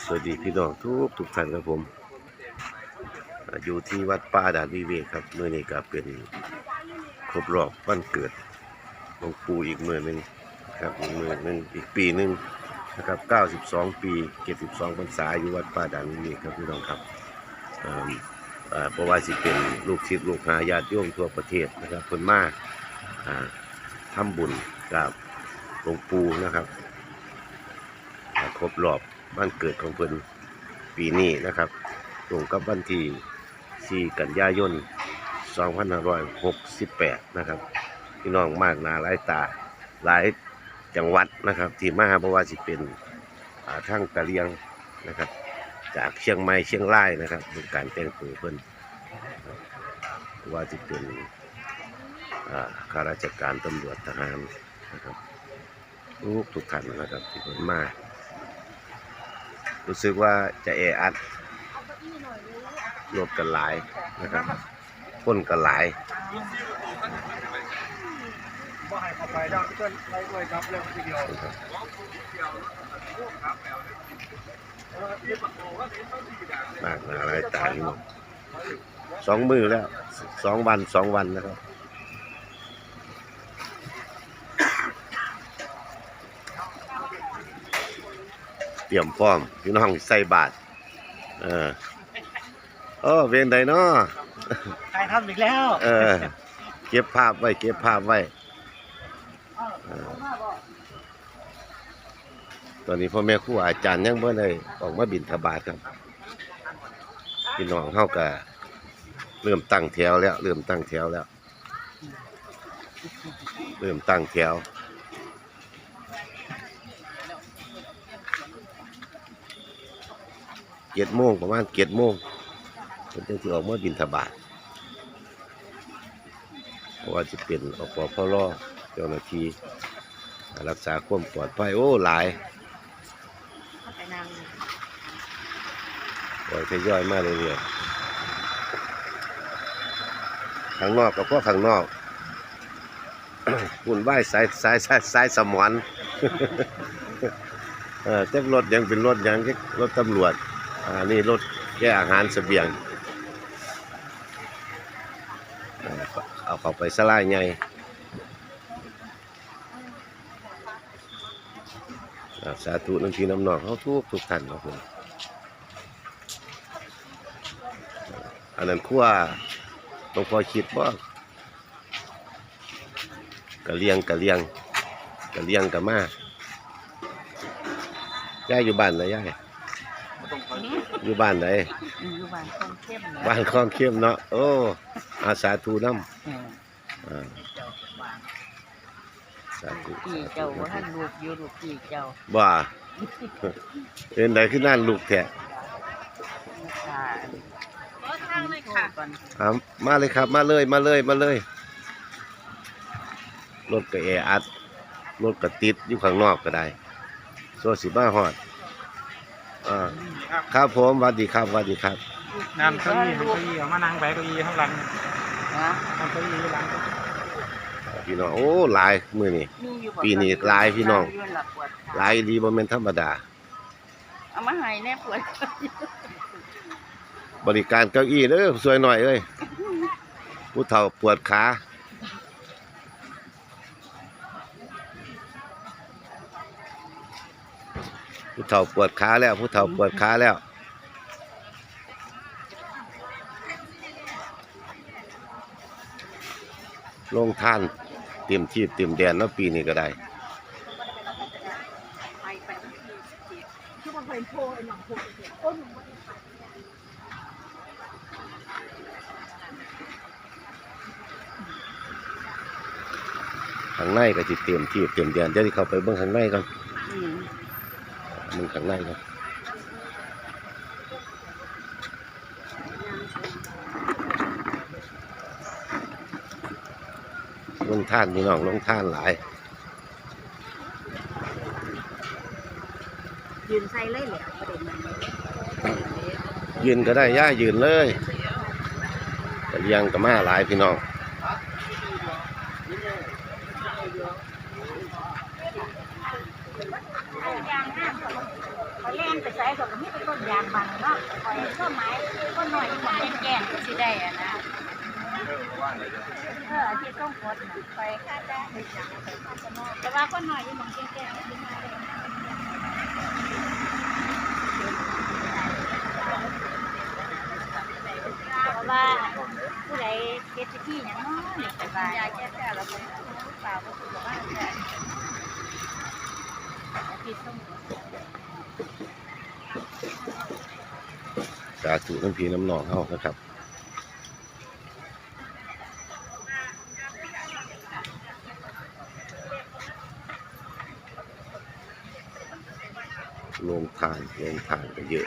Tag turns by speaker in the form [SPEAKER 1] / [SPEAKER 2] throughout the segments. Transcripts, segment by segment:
[SPEAKER 1] สวัสดีพี่น้องทุกทุกท่านครับผม อยู่ที่วัดป่าด่านวิเวกครับเมื่อนี้ก็เป็นครบรอบวันเกิดหลวงปู่อีกเมื่อหนึ่งครับอีกเมื่อหนึ่งอีกปีหนึ่งนะครับ 92 ปี 72พรรษาอยู่วัดป่าด่านวิเวกครับพี่น้องครับเพราะว่าสิเป็นลูกศิษย์ลูกหาญาติโยมทั่วประเทศนะครับคนมาอ่าทำบุญกับหลวงปู่นะครับครบรอบ วันเกิดของเพิ่นปีนี้นะครับตรงกับวันที่4กันยายน 2568 นะครับพี่น้องมากนาหลายตาหลายจังหวัดนะครับ ที่มาเพราะว่าสิเป็นอ่าทั้งกะเลียงนะครับ จากเชียงใหม่เชียงรายนะครับดูการแต่งตัวเพิ่นเพราะว่าสิเป็นอ่าข้าราชการตำรวจทหารนะครับทุกทุกท่านนะครับที่เพิ่นมา รู้สึกว่าจะแออัดรถกันหลายนะครับคนกันหลาย
[SPEAKER 2] บ้าอกเพิ่นไปด้วยครับเรื่องทีเดียว
[SPEAKER 1] นะครับมากหนาหลายตาอยู่สองมือแล้วสองวันสองวันนะครับ ตรียมพร้อมพี่น้องใส่บาทเออโอ้เวียนใดเนาะ
[SPEAKER 2] ใครทำอีกแล้ว
[SPEAKER 1] เออ เก็บภาพไว้ เก็บภาพไว้เออตอนนี้พ่อแม่ครูอาจารย์ยังบ่ได้ออกมาบินทบาทครับพี่น้องเฮาก็เริ่มตั้งแถวแล้ว เริ่มตั้งแถวแล้ว เริ่มตั้งแถว เจ็ดโมงประมาณเจ็ดโมงเพิ่นจึงสิออกมาบินทบาทเพราะว่าจะเป็นอปพลเจ้าหน้าที่รักษาความปลอดภัยโอ้หลาย
[SPEAKER 3] ไปนั่ง
[SPEAKER 1] ปล่อยทยอยมากเรื่ยข้างนอกกับพวกข้างนอกหุ่นไหวสายสายสายสายสมอนเออเจ้ารถยังเป็นรถยังจักรถตำรวจ อ่านี่รถแก้อาหารเสบียง เอาเข้าไปสลายไงอ่าสาธุน้ำพีน้ำหนองเขาทุกทุกท่านครับผมอันนั้นขั้วหลวงพ่อคิดว่ากะเลียงกะเลียงกะเลียงกะมาย่าอยู่บ้านไหนย่า อยู่บ้านไหน
[SPEAKER 3] อยู่บ้านคนเข้มนะ
[SPEAKER 1] บ้านคลองเข้มเนาะโอ้อาสาธุน้
[SPEAKER 3] เออำ
[SPEAKER 1] อ่า
[SPEAKER 3] เจ้าบ้าน
[SPEAKER 1] สาธุ
[SPEAKER 3] พี่
[SPEAKER 1] สา
[SPEAKER 3] เจ้า
[SPEAKER 1] ธุ
[SPEAKER 3] ว่าท่านลูกอยู่ลูกพี่เจ้า
[SPEAKER 1] ว่าเป็นไดขึ้นนั่นลูกแท้
[SPEAKER 3] ค่ะขอทางเลยค่ะก่อน
[SPEAKER 1] อ่ามาเลยครับ มาเลยมาเลยมาเลยรถก็แออัดรถก็ติดอยู่ข้างนอกก็ได้โซสิบ้าฮอดอ่า ครับผมสวัสดีครับสวัสดีครับ
[SPEAKER 2] น้ำเก้าอี้เก้าอี้เอามานั่งไปเก้าอี้ข้างหลัง
[SPEAKER 3] นะ
[SPEAKER 2] นั่งเก้าอี้หลัง
[SPEAKER 1] พี่น้องโอ้หลายมือนี่
[SPEAKER 3] มีอยู่บ่
[SPEAKER 1] ปีนี้หลายพี่น้อง
[SPEAKER 3] ยู่หลับปวดขา
[SPEAKER 1] หลายดีบ่แม่นธรรมดา
[SPEAKER 3] เอามาให้แน่ปวด
[SPEAKER 1] บริการเก้าอี้เด้อสวยหน่อยเอ้ยผู้เฒ่าปวดขา ผู้เฒ่าปวดขาแล้วผู้เฒ่าปวดขาแล้วลงท่านเตรียมที่เตรียมแดนเนาะปีนี้ก็ได้ข้างในก็สิเตรียมที่เตรียมแดนเดี๋ยวที่เข้าไปเบิ่งข้างในก่อน
[SPEAKER 3] ม
[SPEAKER 1] มึงข้างในก่อนลงท่านพี่น้องลงท่านหลาย
[SPEAKER 3] ยืนใส่เลยเหรอประเด็นมัน
[SPEAKER 1] ยืนก็ได้ย่ายืนเลยก็เลี้ยงกับมาหลายพี่น้อง
[SPEAKER 4] เขาเล่นไปใส่เขาก็มีแต่ต้นยางบังเนาะคอยต้นไม้ต้นหน่อยมันแก่ๆก็สิได้อะนะเออที่ต้องกดน่ะไปค่าจ้างแต่ว่าคนหน่อยยังมองแก่ๆไม่ได้เพราะว่าผู้ใดเก็บที่อย่างน้อยนี่สบายยาแก้แก้แล้วก็เปล่าก็คือว่าแก้ที่ต้อง
[SPEAKER 1] สาธุน้ำพีน้ำหนองเข้านะครับลงทานลงทานกันเยอะ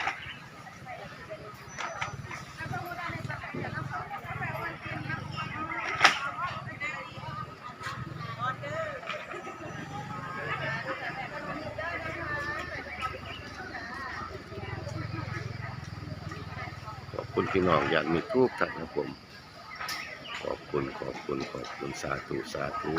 [SPEAKER 1] คุณพี่น้องอยากมีทูกท่านะผม ขอบคุณขอบคุณขอบคุณสาธุสาธุ